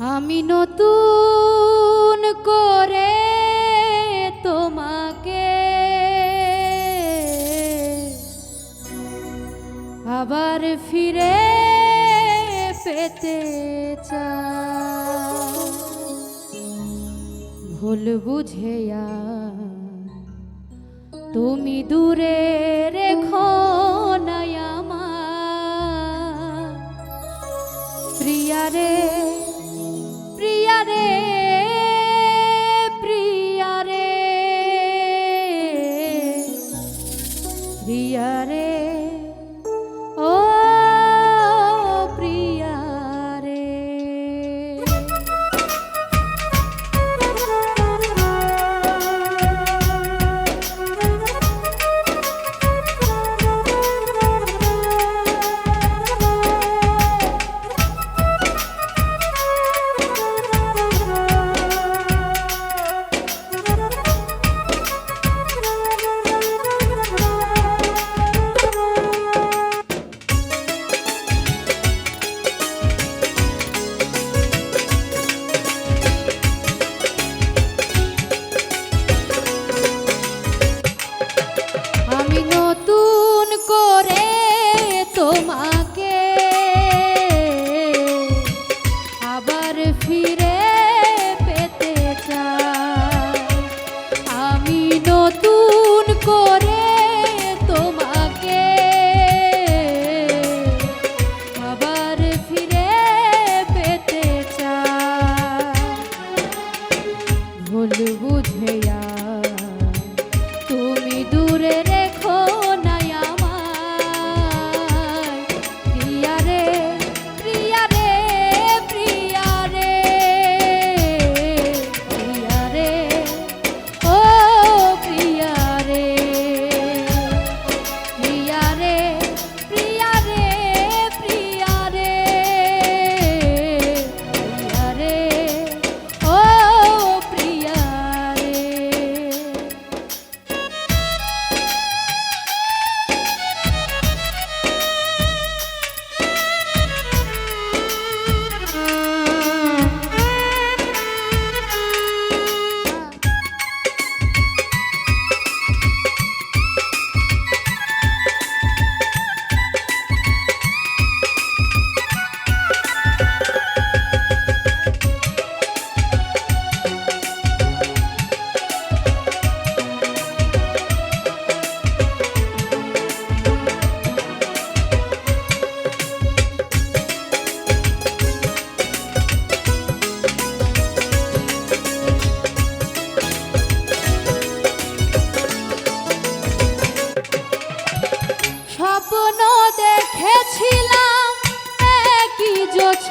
আমি নতুন করে তোমাকে আবার ফিরে পেতে চাই। ভুল বুঝে আর তুমি দূরে রেখো আমার প্রিয়া রে তোমাকে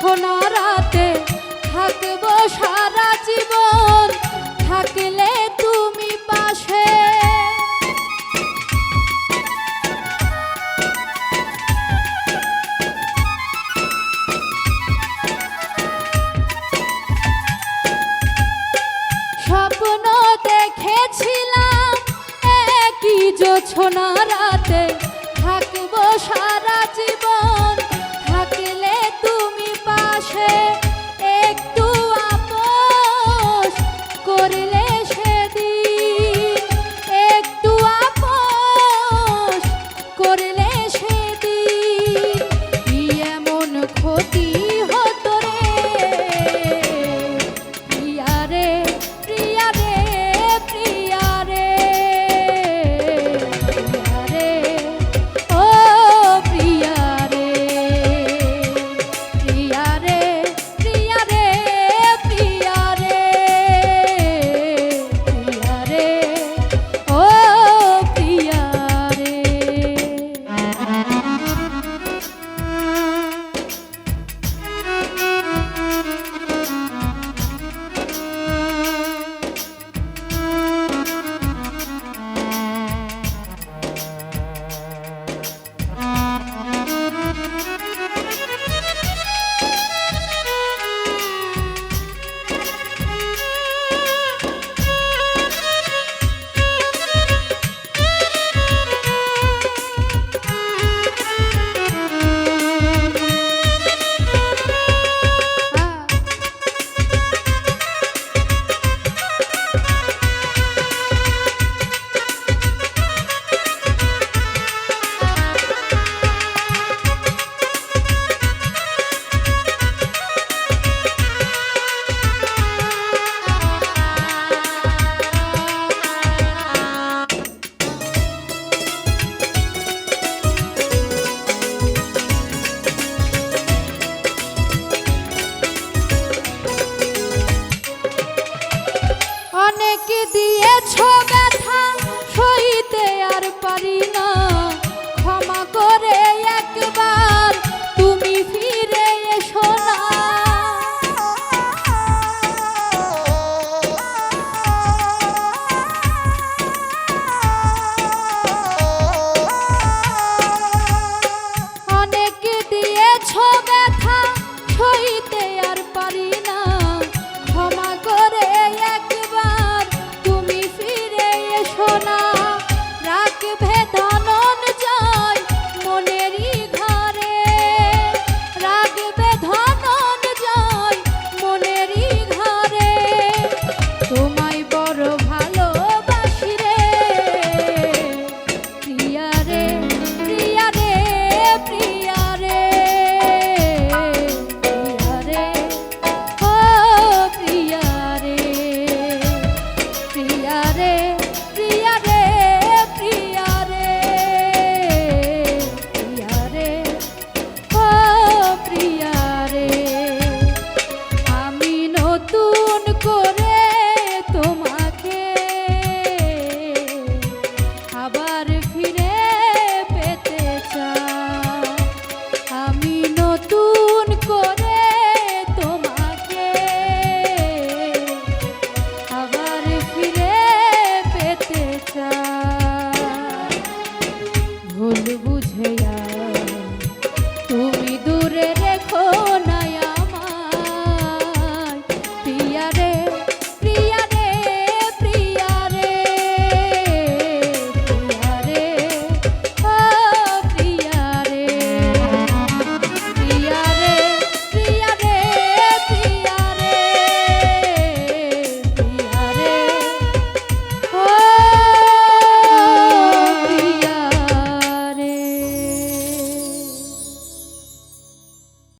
জোছনা রাতে থাকব সারা জীবন, থাকলে তুমি পাশে। স্বপ্ন দেখেছিলাম একই জোছনা রাতে, থাকব সারা জীবন। বুকে দিয়েছ ব্যথা সইতে আর পারি না।